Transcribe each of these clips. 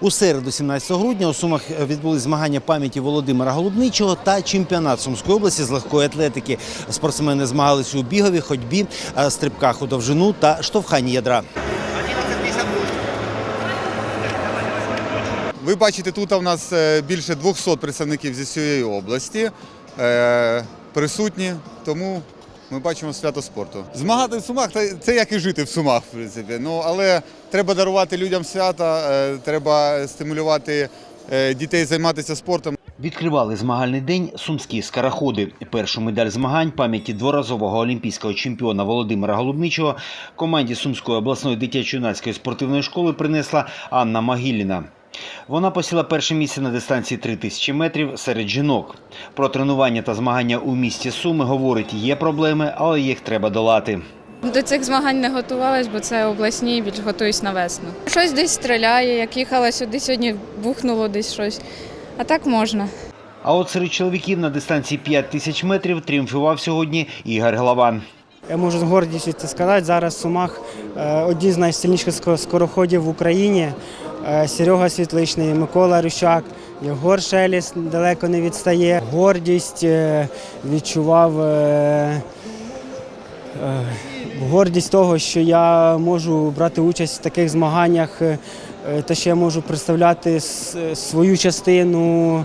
У середу, 17 грудня, у Сумах відбулись змагання пам'яті Володимира Голубничого та чемпіонат Сумської області з легкої атлетики. Спортсмени змагалися у бігові, ходьбі, стрибках у довжину та штовханні ядра. Ви бачите, тут у нас е, більше 200 представників зі всієї області е, присутні, тому ми бачимо свято спорту. Змагати в Сумах це, як і жити в Сумах, в принципі. Ну, але треба дарувати людям свята, е, треба стимулювати е, дітей займатися спортом. Відкривали змагальний день сумські скараходи. Першу медаль змагань пам'яті дворазового олімпійського чемпіона Володимира Голубничого команді Сумської обласної дитячо-юнацької спортивної школи принесла Анна Могиліна. Вона посіла перше місце на дистанції 3000 метрів серед жінок. Про тренування та змагання у місті Суми говорить, є проблеми, але їх треба долати. До цих змагань не готувалась, бо це обласні, більш готуюсь на весну. Щось десь стріляє, як їхала сюди, сьогодні бухнуло десь щось. А так можна. А от серед чоловіків на дистанції 5000 метрів тріумфував сьогодні Ігор Главан. Я можу з гордістю це сказати. Зараз в Сумах е, одні з найсильніших скороходів в Україні. Е, Серега Світличний, Микола Рющак, Єгор Шеліс далеко не відстає. Гордість е, відчував. е, Гордість того, що я можу брати участь в таких змаганнях, те, що я можу представляти свою частину,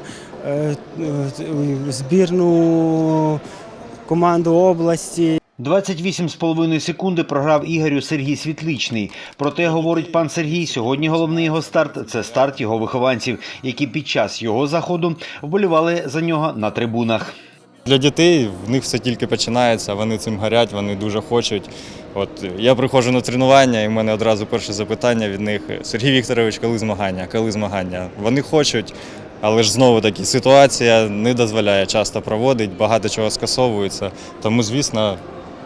збірну команду області. 28,5 секунди програв Ігорю Сергій Світличний. Проте, говорить пан Сергій, сьогодні головний його старт це старт його вихованців, які під час його заходу вболівали за нього на трибунах. Для дітей в них все тільки починається, вони цим горять, вони дуже хочуть. От я приходжу на тренування, і в мене одразу перше запитання від них: Сергій Вікторович, коли змагання? Коли змагання? Вони хочуть, але ж знову таки ситуація не дозволяє часто проводити, багато чого скасовується. Тому, звісно,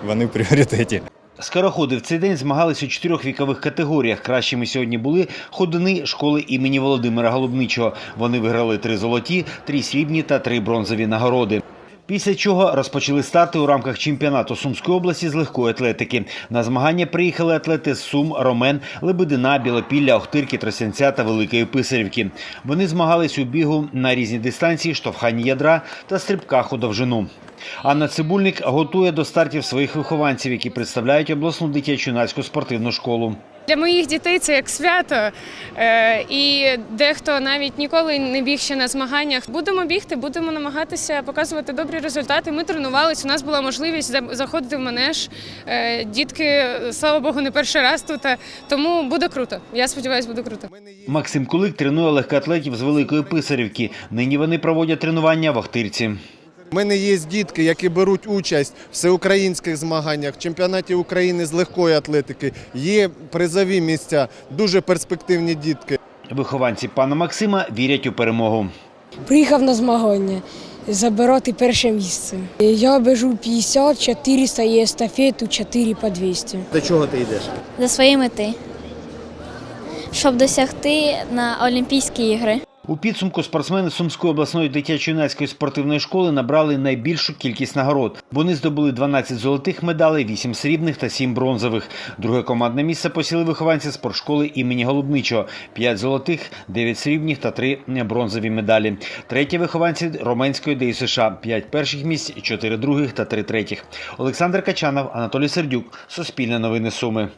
вони в пріоритеті. Скороходи в цей день змагалися у чотирьох вікових категоріях. Кращими сьогодні були ходини школи імені Володимира Голубничого. Вони виграли три золоті, три срібні та три бронзові нагороди. Після чого розпочали старти у рамках чемпіонату Сумської області з легкої атлетики. На змагання приїхали атлети з Сум, Ромен, Лебедина, Білопілля, Охтирки, Тросянця та Великої Писарівки. Вони змагались у бігу на різні дистанції, штовханні ядра та стрибках у довжину. Анна Цибульник готує до стартів своїх вихованців, які представляють обласну дитячо-юнацьку спортивну школу. Для моїх дітей це як свято, Е, і дехто навіть ніколи не біг ще на змаганнях. Будемо бігти, будемо намагатися показувати добрі результати. Ми тренувались. У нас була можливість за- заходити в манеж. Е, Дітки, слава Богу, не перший раз тут. Тому буде круто. Я сподіваюся, буде круто. Максим Кулик тренує легкоатлетів з Великої Писарівки. Нині вони проводять тренування в Охтирці. У мене є дітки, які беруть участь в всеукраїнських змаганнях, в чемпіонаті України з легкої атлетики. Є призові місця, дуже перспективні дітки. Вихованці пана Максима вірять у перемогу. Приїхав на змагання забирати перше місце. Я бежу 50, 400 і естафету 4 по 200. До чого ти йдеш? до своєї мети, щоб досягти на Олімпійські ігри. У підсумку спортсмени Сумської обласної дитячо-юнацької спортивної школи набрали найбільшу кількість нагород. Вони здобули 12 золотих медалей, 8 срібних та 7 бронзових. Друге командне місце посіли вихованці спортшколи імені Голубничого. 5 золотих, 9 срібних та 3 бронзові медалі. Третє вихованці Роменської ДЮСШ. 5 перших місць, 4 других та 3 третіх. Олександр Качанов, Анатолій Сердюк. Суспільне новини Суми.